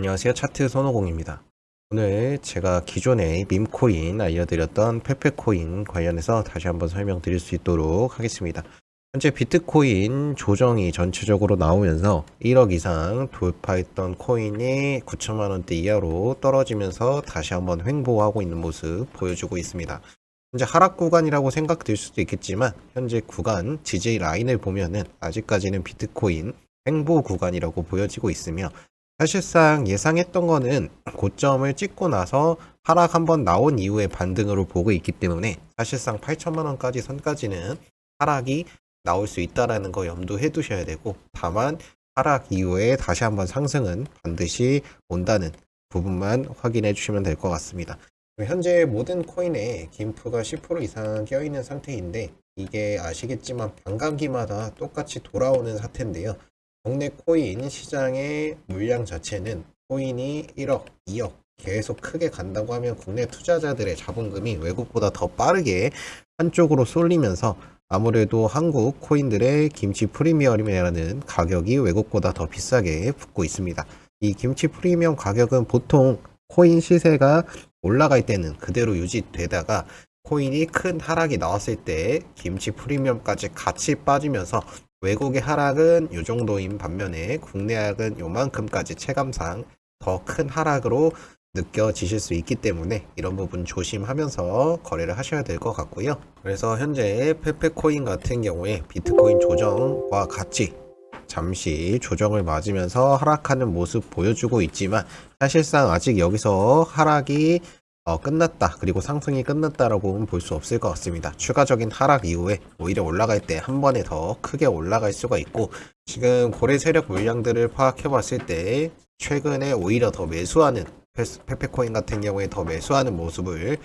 안녕하세요. 차트 손오공입니다. 오늘 제가 기존에 밈코인 알려드렸던 페페코인 관련해서 다시 한번 설명드릴 수 있도록 하겠습니다. 현재 비트코인 조정이 전체적으로 나오면서 1억 이상 돌파했던 코인이 9천만 원대 이하로 떨어지면서 다시 한번 횡보하고 있는 모습 보여주고 있습니다. 현재 하락 구간이라고 생각될 수도 있겠지만 현재 구간 지지 라인을 보면은 아직까지는 비트코인 횡보 구간이라고 보여지고 있으며 사실상 예상했던 거는 고점을 찍고 나서 하락 한번 나온 이후에 반등으로 보고 있기 때문에 사실상 8천만 원까지 선까지는 하락이 나올 수 있다라는 거 염두해 두셔야 되고 다만 하락 이후에 다시 한번 상승은 반드시 온다는 부분만 확인해 주시면 될 것 같습니다. 현재 모든 코인에 김프가 10% 이상 껴 있는 상태인데 이게 아시겠지만 반감기마다 똑같이 돌아오는 사태인데요. 국내 코인 시장의 물량 자체는 코인이 1억, 2억 계속 크게 간다고 하면 국내 투자자들의 자본금이 외국보다 더 빠르게 한쪽으로 쏠리면서 아무래도 한국 코인들의 김치 프리미엄이라는 가격이 외국보다 더 비싸게 붙고 있습니다. 이 김치 프리미엄 가격은 보통 코인 시세가 올라갈 때는 그대로 유지되다가 코인이 큰 하락이 나왔을 때 김치 프리미엄까지 같이 빠지면서 외국의 하락은 이 정도인 반면에 국내 하락은 요만큼까지 체감상 더 큰 하락으로 느껴지실 수 있기 때문에 이런 부분 조심하면서 거래를 하셔야 될 것 같고요. 그래서 현재 페페코인 같은 경우에 비트코인 조정과 같이 잠시 조정을 맞으면서 하락하는 모습 보여주고 있지만 사실상 아직 여기서 하락이 어, 끝났다 그리고 상승이 끝났다라고는 볼 수 없을 것 같습니다. 추가적인 하락 이후에 오히려 올라갈 때 한 번에 더 크게 올라갈 수가 있고 지금 고래 세력 물량들을 파악해 봤을 때 최근에 오히려 더 매수하는 페페코인 같은 경우에 더 매수하는 모습을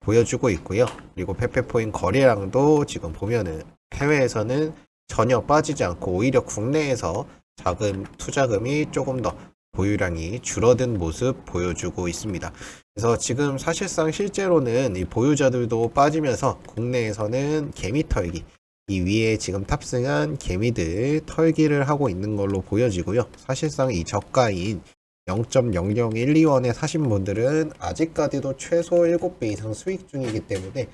보여주고 있고요. 그리고 페페코인 거래량도 지금 보면은 해외에서는 전혀 빠지지 않고 오히려 국내에서 자금 투자금이 조금 더 보유량이 줄어든 모습 보여주고 있습니다. 그래서 지금 사실상 실제로는 이 보유자들도 빠지면서 국내에서는 개미 털기 이 위에 지금 탑승한 개미들 털기를 하고 있는 걸로 보여지고요. 사실상 이 저가인 0.0012원에 사신 분들은 아직까지도 최소 7배 이상 수익 중이기 때문에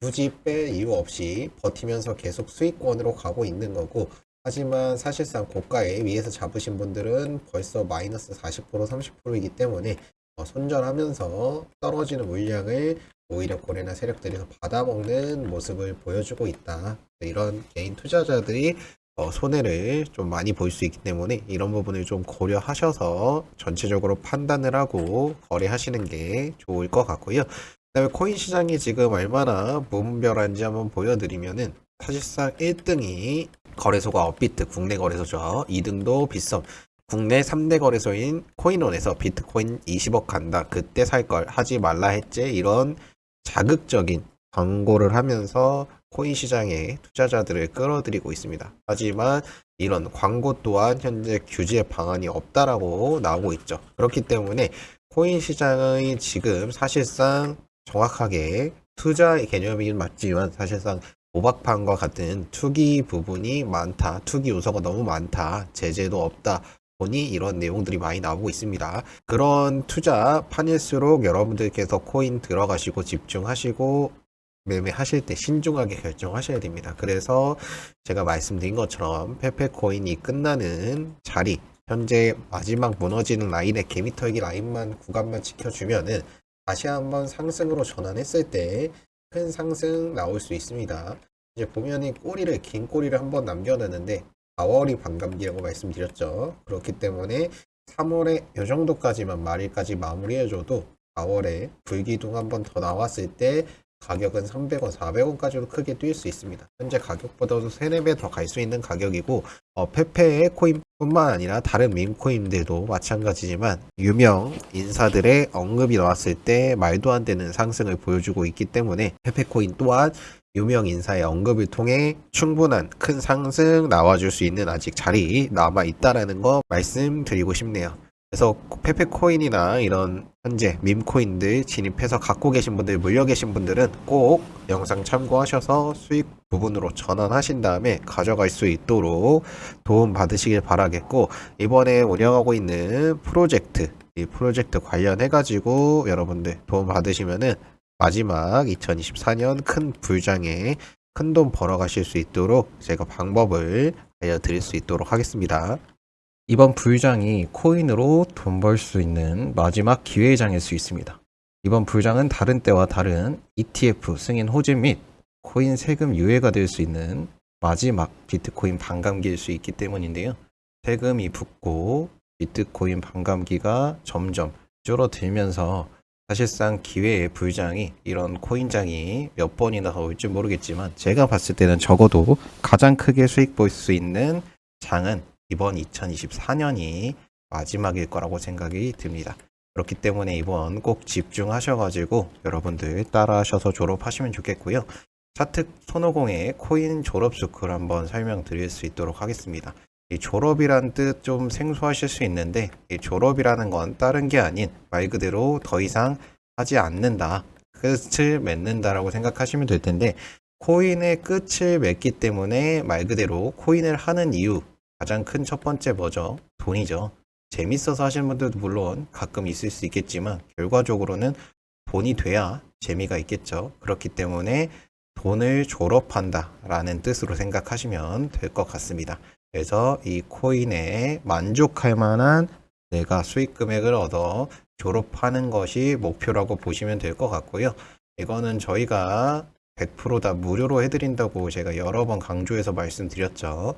굳이 뺄 이유 없이 버티면서 계속 수익권으로 가고 있는 거고 하지만 사실상 고가에 위에서 잡으신 분들은 벌써 마이너스 40% 30%이기 때문에 어, 손절하면서 떨어지는 물량을 오히려 고래나 세력들이 받아먹는 모습을 보여주고 있다. 이런 개인 투자자들이 어, 손해를 좀 많이 볼 수 있기 때문에 이런 부분을 좀 고려하셔서 전체적으로 판단을 하고 거래하시는 게 좋을 것 같고요. 그다음에 코인 시장이 지금 얼마나 무분별한지 한번 보여드리면은 사실상 1등이 거래소가 업비트 국내 거래소죠. 2등도 빗썸 국내 3대 거래소인 코인원에서 비트코인 20억 간다. 그때 살 걸 하지 말라 했지. 이런 자극적인 광고를 하면서 코인 시장에 투자자들을 끌어들이고 있습니다. 하지만 이런 광고 또한 현재 규제 방안이 없다라고 나오고 있죠. 그렇기 때문에 코인 시장의 지금 사실상 정확하게 투자 의 개념이긴 맞지만 사실상 오박판과 같은 투기 부분이 많다. 투기 요소가 너무 많다. 제재도 없다. 보니 이런 내용들이 많이 나오고 있습니다. 그런 투자 판일수록 여러분들께서 코인 들어가시고 집중하시고 매매하실 때 신중하게 결정하셔야 됩니다. 그래서 제가 말씀드린 것처럼 페페코인이 끝나는 자리 현재 마지막 무너지는 라인의 개미털기 라인만 구간만 지켜주면은 다시 한번 상승으로 전환했을 때 큰 상승 나올 수 있습니다. 이제 보면이 꼬리를 긴 꼬리를 한번 남겨놨는데 4월이 반감기라고 말씀드렸죠. 그렇기 때문에 3월에 이 정도까지만 말일까지 마무리해줘도 4월에 불기둥 한번 더 나왔을 때 가격은 300원, 400원까지도 크게 뛸 수 있습니다. 현재 가격보다도 3, 4배 더 갈 수 있는 가격이고 어, 페페의 코인뿐만 아니라 다른 밈코인들도 마찬가지지만 유명 인사들의 언급이 나왔을 때 말도 안 되는 상승을 보여주고 있기 때문에 페페코인 또한 유명 인사의 언급을 통해 충분한 큰 상승 나와줄 수 있는 아직 자리 남아 있다라는 거 말씀드리고 싶네요. 그래서 페페코인이나 이런 현재 밈코인들 진입해서 갖고 계신 분들, 물려 계신 분들은 꼭 영상 참고하셔서 수익 부분으로 전환하신 다음에 가져갈 수 있도록 도움 받으시길 바라겠고 이번에 운영하고 있는 프로젝트 이 프로젝트 관련해 가지고 여러분들 도움 받으시면은 마지막 2024년 큰 불장에 큰 돈 벌어 가실 수 있도록 제가 방법을 알려드릴 수 있도록 하겠습니다. 이번 불장이 코인으로 돈 벌 수 있는 마지막 기회의 장일 수 있습니다. 이번 불장은 다른 때와 다른 ETF 승인 호재 및 코인 세금 유예가 될 수 있는 마지막 비트코인 반감기일 수 있기 때문인데요. 세금이 붙고 비트코인 반감기가 점점 줄어들면서 사실상 기회의 불장이 이런 코인장이 몇 번이나 더 올지 모르겠지만 제가 봤을 때는 적어도 가장 크게 수익 볼 수 있는 장은 이번 2024년이 마지막일 거라고 생각이 듭니다. 그렇기 때문에 이번 꼭 집중하셔가지고 여러분들 따라하셔서 졸업하시면 좋겠고요. 차특 손오공의 코인 졸업 스쿨 한번 설명드릴 수 있도록 하겠습니다. 이 졸업이란 뜻 좀 생소하실 수 있는데 이 졸업이라는 건 다른 게 아닌 말 그대로 더 이상 하지 않는다. 끝을 맺는다라고 생각하시면 될 텐데 코인의 끝을 맺기 때문에 말 그대로 코인을 하는 이유 가장 큰 첫 번째 뭐죠? 돈이죠. 재밌어서 하시는 분들도 물론 가끔 있을 수 있겠지만 결과적으로는 돈이 돼야 재미가 있겠죠. 그렇기 때문에 돈을 졸업한다 라는 뜻으로 생각하시면 될 것 같습니다. 그래서 이 코인에 만족할 만한 내가 수익 금액을 얻어 졸업하는 것이 목표라고 보시면 될 것 같고요. 이거는 저희가 100%다 무료로 해드린다고 제가 여러 번 강조해서 말씀드렸죠.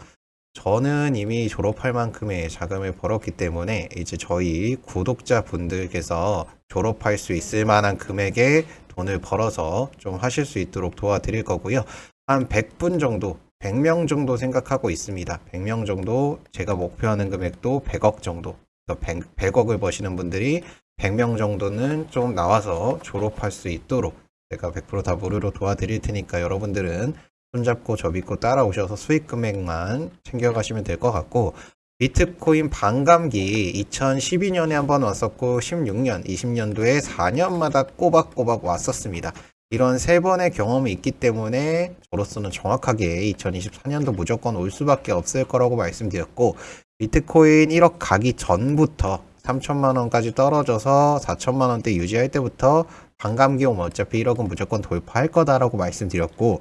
저는 이미 졸업할 만큼의 자금을 벌었기 때문에 이제 저희 구독자분들께서 졸업할 수 있을 만한 금액의 돈을 벌어서 좀 하실 수 있도록 도와드릴 거고요. 한 100분 정도, 100명 정도 생각하고 있습니다. 100명 정도 제가 목표하는 금액도 100억 정도. 100, 100억을 버시는 분들이 100명 정도는 좀 나와서 졸업할 수 있도록 제가 100%다 무료로 도와드릴 테니까 여러분들은 손잡고 저 믿고 따라오셔서 수익 금액만 챙겨가시면 될 것 같고 비트코인 반감기 2012년에 한번 왔었고 16년, 20년도에 4년마다 꼬박꼬박 왔었습니다. 이런 세 번의 경험이 있기 때문에 저로서는 정확하게 2024년도 무조건 올 수밖에 없을 거라고 말씀드렸고 비트코인 1억 가기 전부터 3천만 원까지 떨어져서 4천만 원대 유지할 때부터 반감기 오면 어차피 1억은 무조건 돌파할 거다라고 말씀드렸고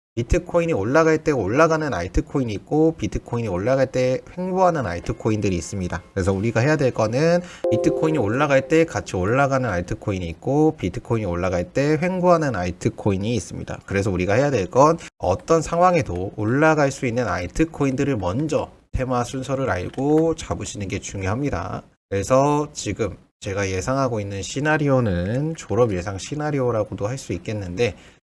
비트코인이 올라갈 때 올라가는 알트코인이 있고 비트코인이 올라갈 때 횡보하는 알트코인들이 있습니다. 그래서 우리가 해야 될 거는 비트코인이 올라갈 때 같이 올라가는 알트코인이 있고 비트코인이 올라갈 때 횡보하는 알트코인이 있습니다. 그래서 우리가 해야 될 건 어떤 상황에도 올라갈 수 있는 알트코인들을 먼저 테마 순서를 알고 잡으시는 게 중요합니다. 그래서 지금 제가 예상하고 있는 시나리오는 졸업 예상 시나리오라고도 할 수 있겠는데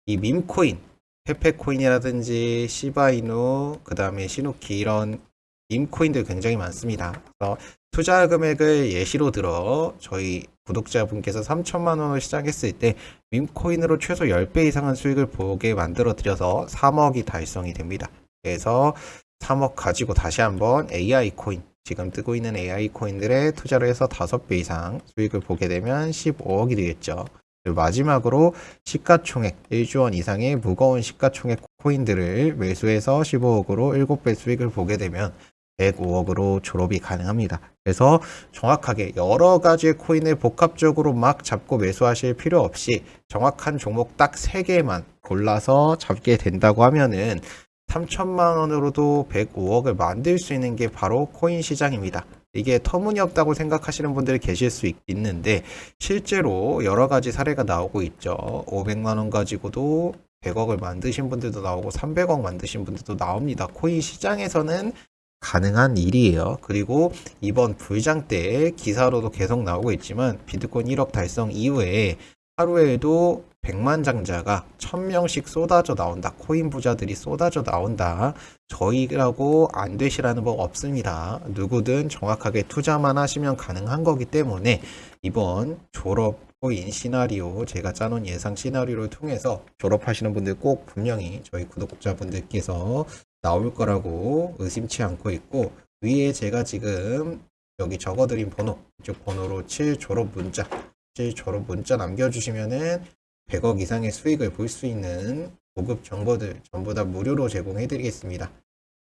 이 밈코인 페페코인이라든지 시바이누, 그 다음에 시누키 이런 밈코인들 굉장히 많습니다. 그래서 투자 금액을 예시로 들어 저희 구독자분께서 3천만 원을 시작했을 때 밈코인으로 최소 10배 이상의 수익을 보게 만들어 드려서 3억이 달성이 됩니다. 그래서 3억 가지고 다시 한번 AI 코인 지금 뜨고 있는 AI 코인들에 투자를 해서 5배 이상 수익을 보게 되면 15억이 되겠죠. 마지막으로 시가총액 1조 원 이상의 무거운 시가총액 코인들을 매수해서 15억으로 7배 수익을 보게 되면 105억으로 졸업이 가능합니다. 그래서 정확하게 여러 가지의 코인을 복합적으로 막 잡고 매수하실 필요 없이 정확한 종목 딱 3개만 골라서 잡게 된다고 하면은 3천만 원으로도 105억을 만들 수 있는 게 바로 코인 시장입니다. 이게 터무니없다고 생각하시는 분들이 계실 수 있, 있는데 실제로 여러 가지 사례가 나오고 있죠. 500만 원 가지고도 100억을 만드신 분들도 나오고 300억 만드신 분들도 나옵니다. 코인 시장에서는 가능한 일이에요. 그리고 이번 불장 때 기사로도 계속 나오고 있지만 비트코인 1억 달성 이후에 하루에도 100만 장자가 1000명씩 쏟아져 나온다. 코인 부자들이 쏟아져 나온다. 저희라고 안 되시라는 법 없습니다. 누구든 정확하게 투자만 하시면 가능한 거기 때문에 이번 졸업 코인 시나리오 제가 짜놓은 예상 시나리오를 통해서 졸업하시는 분들 꼭 분명히 저희 구독자분들께서 나올 거라고 의심치 않고 있고 위에 제가 지금 여기 적어드린 번호 이쪽 번호로 7 졸업 문자 7 졸업 문자 남겨주시면은 100억 이상의 수익을 볼 수 있는 고급 정보들 전부 다 무료로 제공해 드리겠습니다.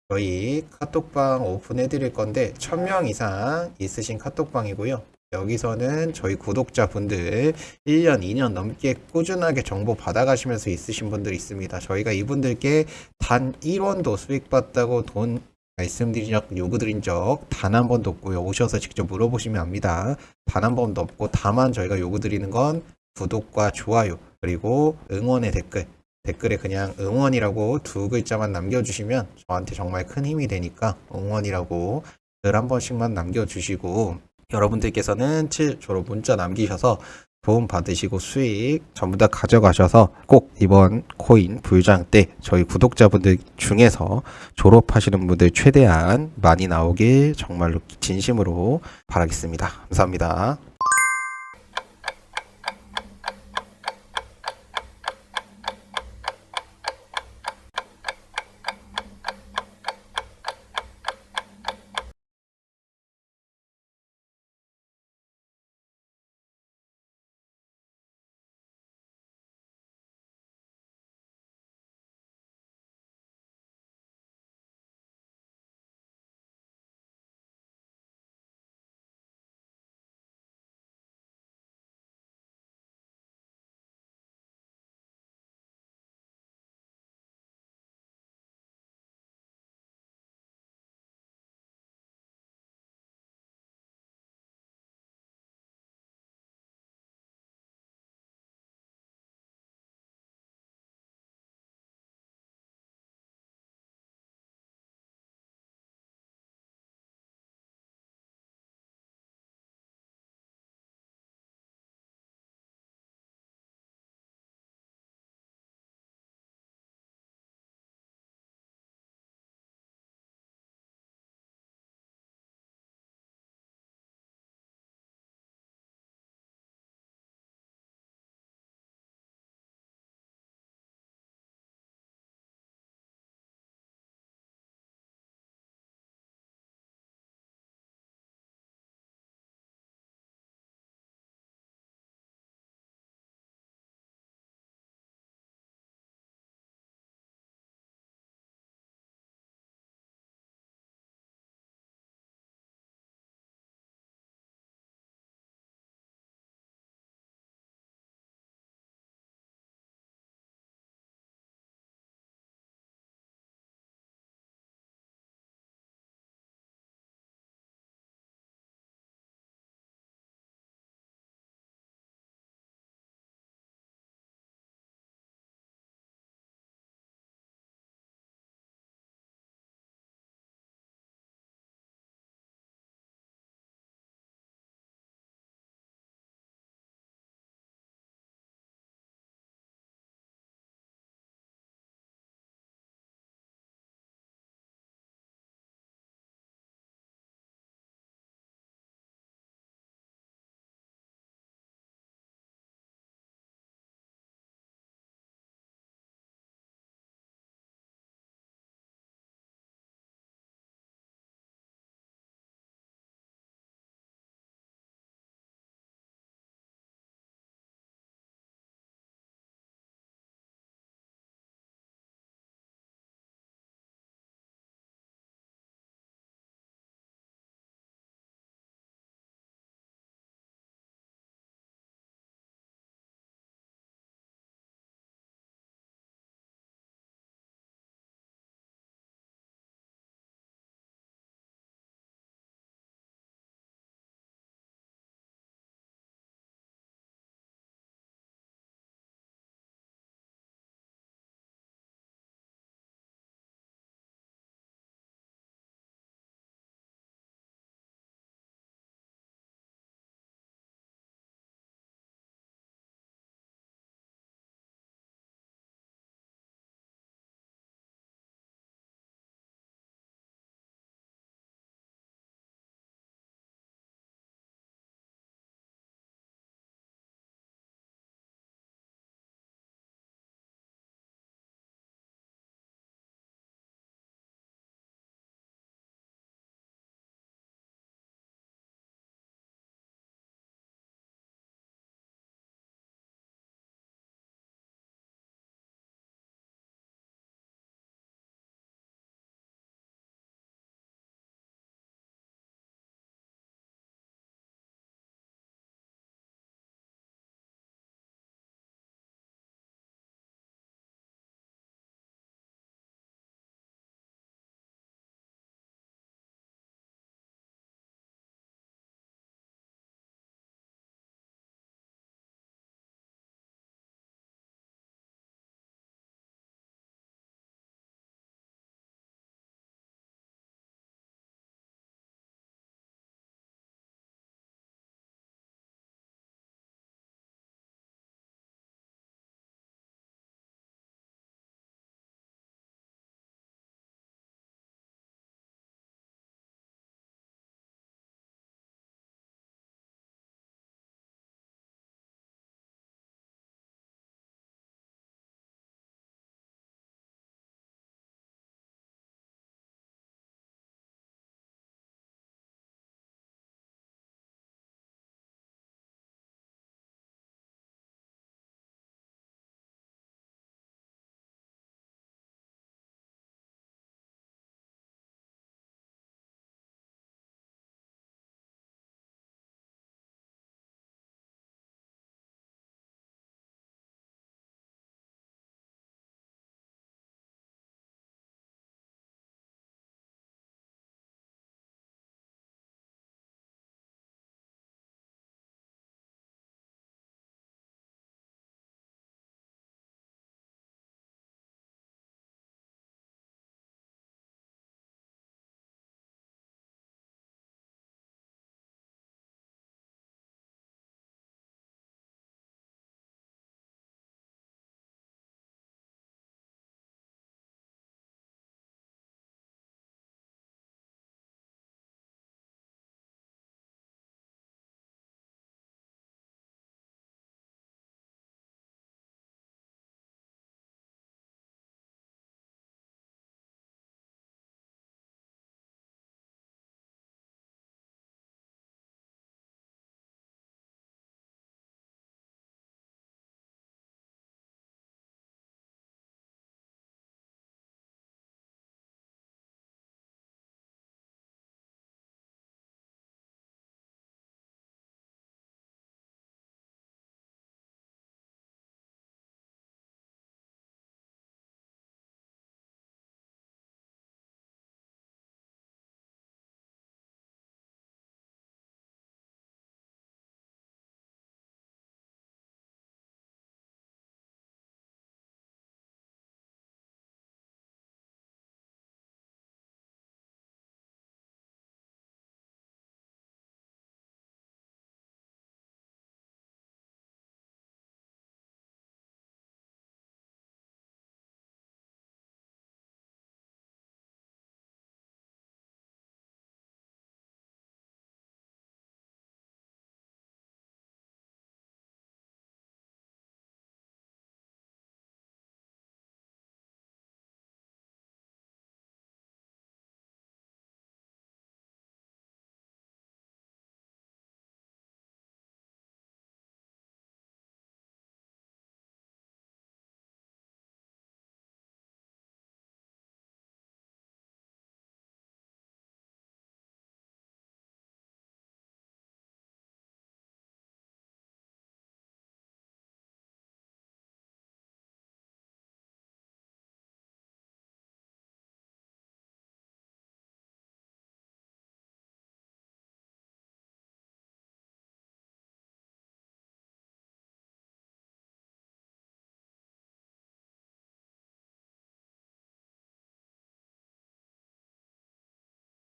저희 카톡방 오픈해 드릴 건데 1000명 이상 있으신 카톡방이고요. 여기서는 저희 구독자분들 1년, 2년 넘게 꾸준하게 정보 받아가시면서 있으신 분들 있습니다. 저희가 이분들께 단 1원도 수익 봤다고 돈 말씀드린 적, 요구드린 적 단 한 번도 없고요. 오셔서 직접 물어보시면 압니다. 단 한 번도 없고 다만 저희가 요구드리는 건 구독과 좋아요 그리고 응원의 댓글 댓글에 그냥 응원이라고 두 글자만 남겨주시면 저한테 정말 큰 힘이 되니까 응원이라고 글한 번씩만 남겨주시고 여러분들께서는 7 졸업 문자 남기셔서 도움 받으시고 수익 전부 다 가져가셔서 꼭 이번 코인 불장 때 저희 구독자분들 중에서 졸업하시는 분들 최대한 많이 나오길 정말로 진심으로 바라겠습니다. 감사합니다.